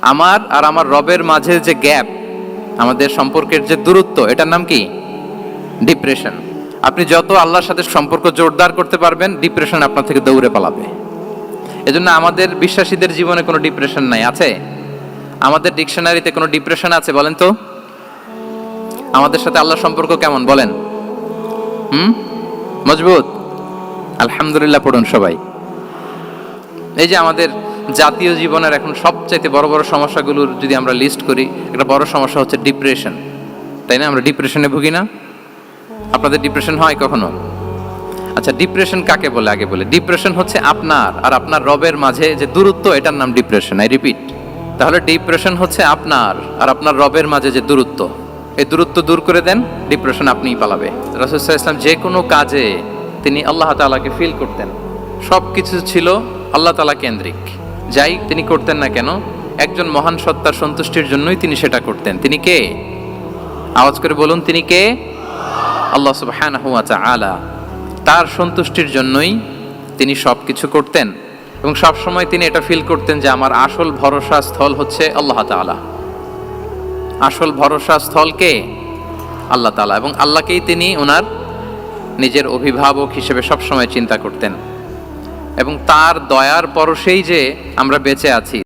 আমার আর আমার রবের মাঝে যে গ্যাপ, আমাদের সম্পর্কের যে দূরত্ব, এটার নাম কি? ডিপ্রেশন আপনি যত আল্লাহর সাথে সম্পর্ক জোরদার করতে পারবেন ডিপ্রেশন আপনার থেকে দৌড়ে পালাবে। এজন্য আমাদের বিশ্বাসীদের জীবনে কোনো ডিপ্রেশন নাই, আছে? আমাদের ডিকশনারিতে কোনো ডিপ্রেশন আছে, বলেন তো? আমাদের সাথে আল্লাহর সম্পর্ক কেমন, বলেন? হুম? মজবুত? আলহামদুলিল্লাহ, পড়ুন সবাই। এই যে আমাদের জাতীয় জীবনের এখন সবচাইতে বড় বড় সমস্যাগুলোর যদি আমরা লিস্ট করি, একটা বড় সমস্যা হচ্ছে ডিপ্রেশন তাই না? আমরা ডিপ্রেশনে ভুগি না? আপনাদের ডিপ্রেশন হয় কখনো? আচ্ছা ডিপ্রেশন কাকে বলে? আগে বলে। ডিপ্রেশন হচ্ছে আপনার আর আপনার রবের মাঝে যে দূরত্ব, এটার নাম ডিপ্রেশন আই রিপিট তাহলে ডিপ্রেশন হচ্ছে আপনার আর আপনার রবের মাঝে যে দূরত্ব। এই দূরত্ব দূর করে দেন ডিপ্রেশন আপনিই পালাবে। রাসুসাহ ইসলাম যে কোনো কাজে তিনি আল্লাহ তাআলাকে ফিল করতেন। সব কিছু ছিল আল্লাহ তাআলা কেন্দ্রিক। যাই তিনি করতেন না কেন, একজন মহান সত্তার সন্তুষ্টির জন্যই তিনি সেটা করতেন। তিনি কে? আওয়াজ করে বলুন, তিনি কে? আল্লাহ সুবহানাহু ওয়া তাআলা। তার সন্তুষ্টির জন্যই তিনি সব কিছু করতেন এবং সব সময় তিনি এটা ফিল করতেন যে আমার আসল ভরসা স্থল হচ্ছে আল্লাহ তাআলা। আসল ভরসা স্থল কে? আল্লাহ তাআলা। এবং আল্লাহকেই তিনি ওনার নিজের অভিভাবক হিসেবে সবসময় চিন্তা করতেন। এবং তার দয়ার পরশেই যে আমরা বেঁচে আছি।